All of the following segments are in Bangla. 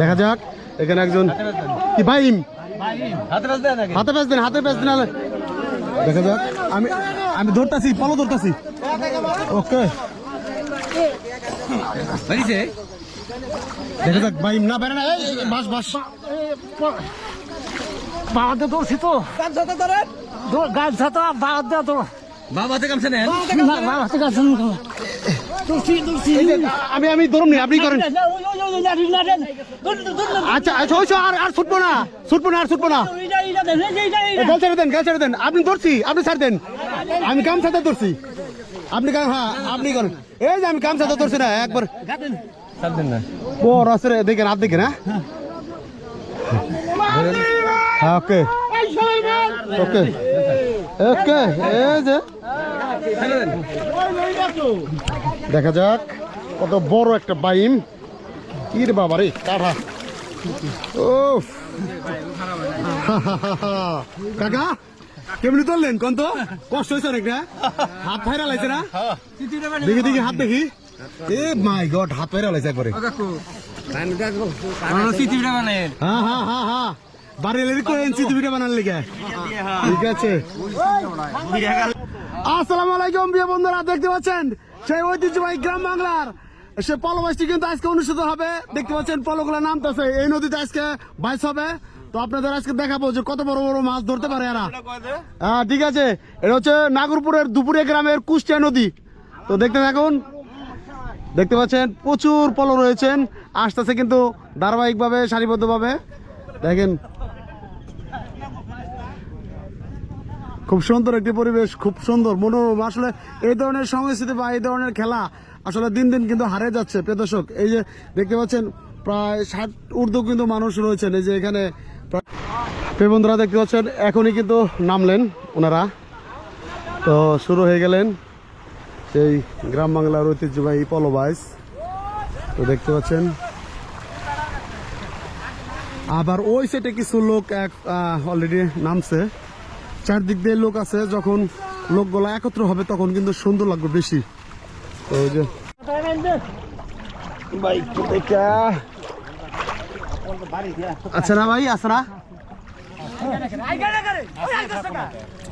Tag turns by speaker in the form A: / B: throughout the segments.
A: দেখা যাক। এখানে একজন কি ভাইম?
B: হাতে
A: বেচ দেন হাতে বেচ দেন। দেখা যাক। আমি আমি ধরতাছি পলো ধরতাছি। ওকে। দেখা যাক ভাইম। না বেড়ে না বাস বাস।
C: বাগাতে দৌড়ছি তো। গাছ বাগাত দেওয়া তো
B: বাবা হাতে কামছে
C: দৌড়ছি
A: এই আমি আমি ধরুন আপনি করেন। আচ্ছা আচ্ছা ওই আর আর ছুটবো না ছুটবো না, আর ছুটবো না। গাল ছেড়ে দেন, গাল ছেড়ে দেন। আপনি ধরছি, আপনি ছাড় দেন। আমি কাম ছাড়তে ধরছি। আপনি কাম হ্যাঁ আপনি করেন। এই যে আমি কাম ছাড়তে ধরছি না, একবার। বড় আছে দেখেন, হাত দেখেন হ্যাঁ? হ্যাঁ ওকে। ওকে। ওকে, এই যে। দেখা যাক, কত বড় একটা বাইম। ইর বাবা রে? কাঠা ও কাকা কেমনি তুললেন কোন তো কষ্ট হয়েছে অনেক না? হাত ফাইরা লাইছে না? দেখি দেখি হাত দেখি। এ মাই গড হাত ফাইরা লাইছে একবারে। হ্যাঁ হ্যাঁ হ্যাঁ হ্যাঁ বারেলের কোয়েন সিটিভিটা বানার লিগে। ঠিক আছে। আসসালামু আলাইকুম প্রিয় বন্ধুরা দেখতে পাচ্ছেন? সেই ঐতিহ্যবাহী গ্রাম বাংলার সে পলবাসটি কিন্তু আজকে অনুষ্ঠিত হবে। দেখতে পাচ্ছেন পলগুলো নামতেছে এই নদীতে আজকে বাইস হবে। তো আপনাদের আজকে দেখাবো যে কত বড় বড় মাছ ধরতে পারে এরা। হ্যাঁ ঠিক আছে। এটা হচ্ছে নাগরপুরের দুপুরে গ্রামের কুষ্টিয়া নদী। তো দেখতে থাকুন। দেখতে পাচ্ছেন প্রচুর পলো রয়েছেন। আসতেছে কিন্তু ধারাবাহিকভাবে সারিবদ্ধভাবে। দেখেন। খুব সুন্দর একটি পরিবেশ খুব সুন্দর মনোরম। আসলে এই ধরনের সংস্কৃতি বা এই ধরনের খেলা আসলে দিন দিন কিন্তু হারে যাচ্ছে। প্রিয়দর্শক এই যে দেখতে পাচ্ছেন, প্রায় ষাট ঊর্ধ্ব কিন্তু মানুষ রয়েছেন। এই যে এখানে প্রায়- বন্ধুরা, দেখতে পাচ্ছেন, এখনই কিন্তু নামলেন ওনারা। তো শুরু হয়ে গেলেন সেই গ্রাম বাংলার ঐতিহ্যবাহী পলবাইস তো দেখতে পাচ্ছেন, আবার ওই সাইডে কিছু লোক এক অলরেডি নামছে। চারদিক দিয়ে লোক আছে, যখন লোকগুলো একত্র হবে, তখন কিন্তু সুন্দর লাগবে বেশি। তো ওই যে দেখা আচ্ছা না ভাই না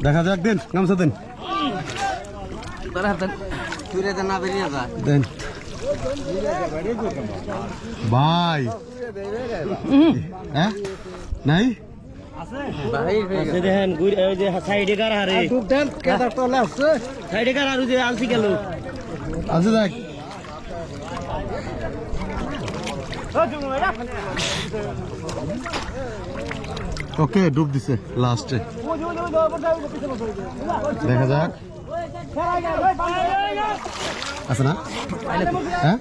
A: দেখা যাক দেন গামছা দেন। ভাই। হ্যাঁ? নাই?
C: দেখেন যে সাইডে কার হারে? সাইডে কার হারে যে আলসি গেল।
A: আচ্ছা দেখ। ওকে, ডুব দিছে লাস্টে দেখা যাক। আছে না? হ্যাঁ?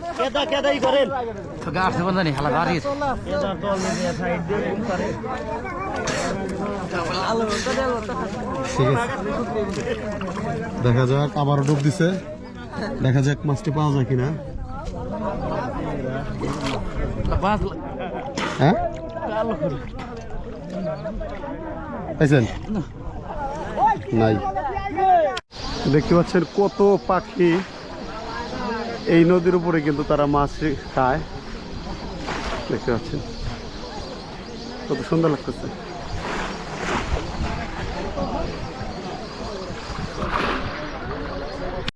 A: দেখা যাক, আবারও ডুব দিছে। দেখা যাক, মাছটি পাওয়া যায় কিনা। হ্যাঁ? নাই। দেখতে পাচ্ছেন কত পাখি এই নদীর উপরে কিন্তু তারা মাছ খায়। দেখতে পাচ্ছেন। কত সুন্দর লাগতেছে।